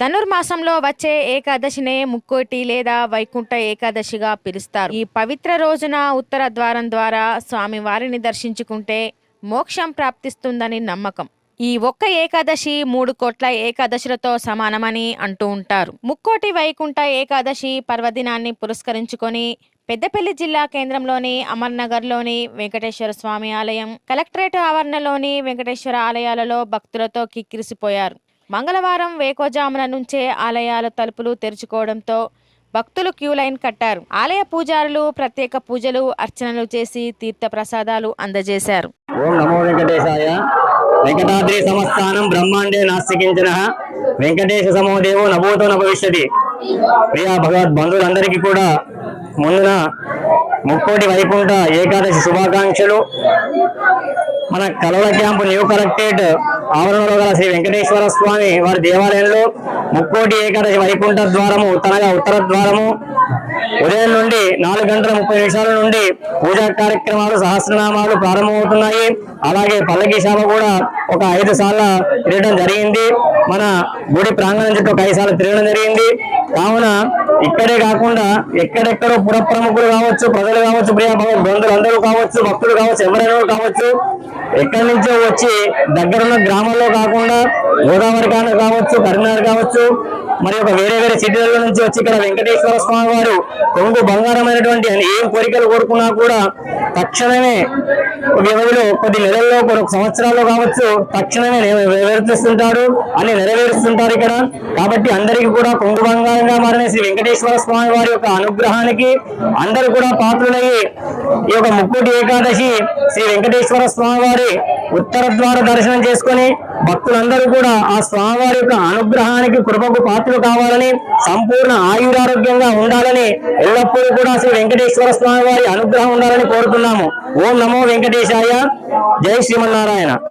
ధనుర్మాసంలో వచ్చే ఏకాదశినే ముక్కోటి లేదా వైకుంఠ ఏకాదశిగా పిలుస్తారు. ఈ పవిత్ర రోజున ఉత్తర ద్వారం ద్వారా స్వామి వారిని దర్శించుకుంటే మోక్షం ప్రాప్తిస్తుందని నమ్మకం. ఈ ఒక్క ఏకాదశి మూడు కోట్ల ఏకాదశులతో సమానమని అంటూ ఉంటారు. ముక్కోటి వైకుంఠ ఏకాదశి పర్వదినాన్ని పురస్కరించుకొని పెద్దపల్లి జిల్లా కేంద్రంలోని అమర్నగర్లోని వెంకటేశ్వర స్వామి ఆలయం కలెక్టరేట్ ఆవరణలోని వెంకటేశ్వర ఆలయాలలో భక్తులతో కిక్కిరిసిపోయారు. మంగళవారం వేకోజామున నుంచే ఆలయాల తలుపులు తెరుచుకోవడంతో భక్తులు క్యూ లైన్ కట్టారు. ఆలయ పూజారులు ప్రత్యేక పూజలు అర్చనలు చేసి తీర్థ ప్రసాదాలు అందజేశారు. ఓం నమో వెంకటేశాయ. వెంకటాద్రి సంస్థానం బ్రహ్మాండే నాస్తికించిన వెంకటేశ సమోదేవో నభూతో నభవిష్యతి. ప్రియా భగవద్ బంధువులందరికీ కూడా ముందున ముక్కోటి వైకుంఠ ఏకాదశి శుభాకాంక్షలు. మన కలవల క్యాంపు న్యూ కలెక్టరేట్ ఆవరణలో గల శ్రీ వెంకటేశ్వర స్వామి వారి దేవాలయంలో ముక్కోటి ఏకాదశి వైకుంఠ ద్వారము తనగా ఉత్తర ద్వారము ఉదయం నుండి నాలుగు గంటల ముప్పై నిమిషాల నుండి పూజా కార్యక్రమాలు సహస్రనామాలు ప్రారంభమవుతున్నాయి. అలాగే పల్లకి సేవ కూడా ఒక ఐదు సార్లు తిరగడం జరిగింది. మన గుడి ప్రాంగణం చుట్టూ ఒక ఐదు సార్లు తిరగడం జరిగింది. కావున ఇక్కడే కాకుండా ఎక్కడెక్కడో పుర ప్రముఖులు కావచ్చు ప్రజలు కావచ్చు ప్రియ బంధువులు అందరూ కావచ్చు భక్తులు కావచ్చు ఎవరైనా కావచ్చు ఎక్కడి నుంచో వచ్చి దగ్గరున్న గ్రామాల్లో కాకుండా గోదావరి కాన కావచ్చు కరీంనగర్ కావచ్చు మరి ఒక వేరే వేరే సిటీలలో నుంచి వచ్చి ఇక్కడ వెంకటేశ్వర స్వామి వారు కొంగు బంగారమైనటువంటి ఏం కోరికలు కోరుకున్నా కూడా తక్షణమే ఒక వ్యవధిలో కొద్ది నెలల్లో కొన్ని సంవత్సరాల్లో కావచ్చు తక్షణమే నెర- నెరవేరుస్తుంటాడు అని నెరవేరుస్తుంటారు ఇక్కడ. కాబట్టి అందరికీ కూడా కొంగు బంగారంగా మారిన శ్రీ వెంకటేశ్వర స్వామి వారి యొక్క అనుగ్రహానికి అందరూ కూడా పాత్రులయ్యి ఈ యొక్క ముక్కుటి ఏకాదశి శ్రీ వెంకటేశ్వర స్వామి వారి ఉత్తర ద్వార దర్శనం చేసుకుని భక్తులందరూ కూడా ఆ స్వామివారి యొక్క అనుగ్రహానికి కృపకు పాత్రలు కావాలని సంపూర్ణ ఆయురారోగ్యంగా ఉండాలని ఎల్లప్పుడూ కూడా శ్రీ వెంకటేశ్వర స్వామి వారి అనుగ్రహం ఉండాలని కోరుతున్నాము. ఓం నమో వెంకటేశాయ. జై శ్రీమన్నారాయణ.